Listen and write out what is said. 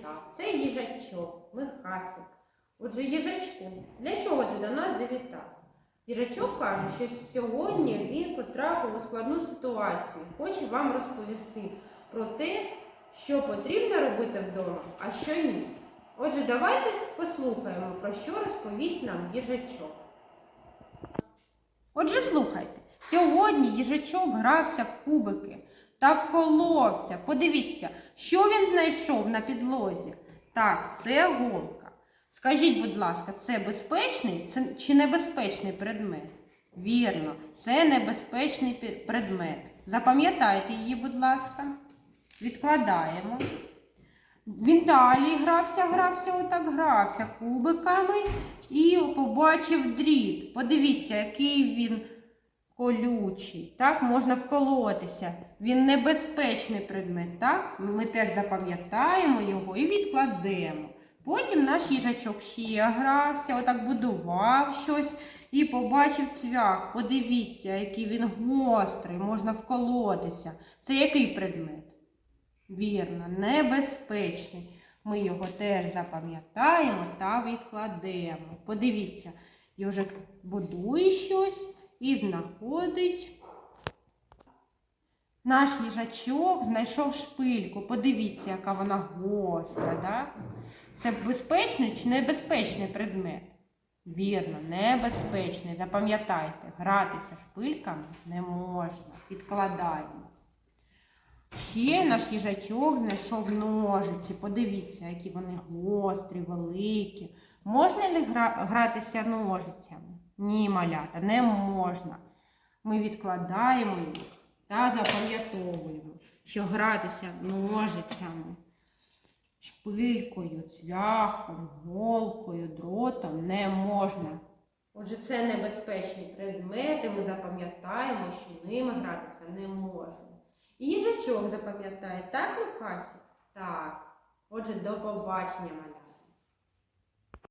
завітав. Це їжачок, Михасик. Отже, їжачку, для чого ти до нас завітав? Їжачок каже, що сьогодні він потрапив у складну ситуацію. Хоче вам розповісти про те, що потрібно робити вдома, а що ні. Отже, давайте послухаємо, про що розповість нам їжачок. Отже, слухайте, сьогодні їжачок грався в кубики та вколовся. Подивіться, що він знайшов на підлозі. Так, це голка. Скажіть, будь ласка, це безпечний чи небезпечний предмет? Вірно, це небезпечний предмет. Запам'ятайте її, будь ласка. Відкладаємо. Він далі грався, грався, отак грався кубиками і побачив дріт. Подивіться, який він колючий. Так, можна вколотися. Він небезпечний предмет. Так? Ми теж запам'ятаємо його і відкладемо. Потім наш їжачок ще грався, отак будував щось і побачив цвях. Подивіться, який він гострий, можна вколотися. Це який предмет? Вірно, небезпечний. Ми його теж запам'ятаємо та відкладемо. Подивіться, Йожик будує щось і знаходить. Наш їжачок знайшов шпильку. Подивіться, яка вона гостра. Да? Це безпечний чи небезпечний предмет? Вірно, небезпечний. Запам'ятайте, гратися шпильками не можна. Відкладаємо. Ще наш їжачок знайшов ножиці. Подивіться, які вони гострі, великі. Можна ли гра- гратися ножицями? Ні, малята, не можна. Ми відкладаємо їх та запам'ятовуємо, що гратися ножицями, шпилькою, цвяхом, голкою, дротом не можна. Отже, це небезпечні предмети, ми запам'ятаємо, що ними гратися не можна. І їжачок запам'ятає, так, Михасю? Так. Отже, до побачення, маля.